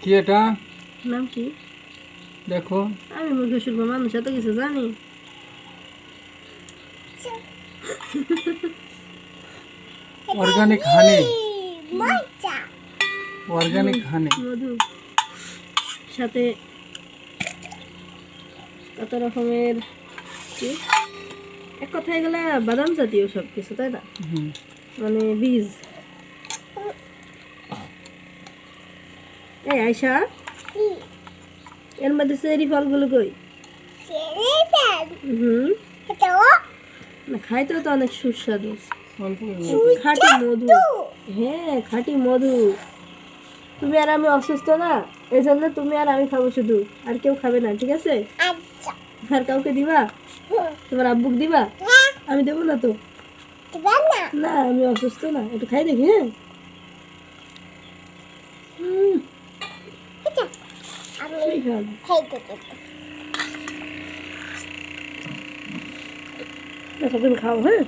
কি এটা? নাম কি? দেখো। আমি মুখে শুনব মানুষ এত কিছু জানি। অর্গানিক হানি অর্গানিক হানি মধু। সাথে কত রকমের কি? এক কথায় গেলে বাদাম জাতীয় সব কিছু তাই না? মানে বীজ। এই আয়সা এর মধ্যে চেরি ফলগুলো কই? হুম। না খাইতে তো অনেক সুস্বাদু। খাঁটি মধু। হ্যাঁ খাঁটি মধু। তুমি আর আমি অসুস্থ না এই জন্য তুমি আর আমি খাব শুধু। আর কেউ খাবে না ঠিক আছে? আর কাউকে দিবা? তোমার আব্বুক দিবা? আমি দেবো না তো? না আমি অসুস্থ না। একটু খাই দেখি হ্যাঁ হুম, এই খাওয়াবো। আচ্ছা, তুমি খাও হ্যাঁ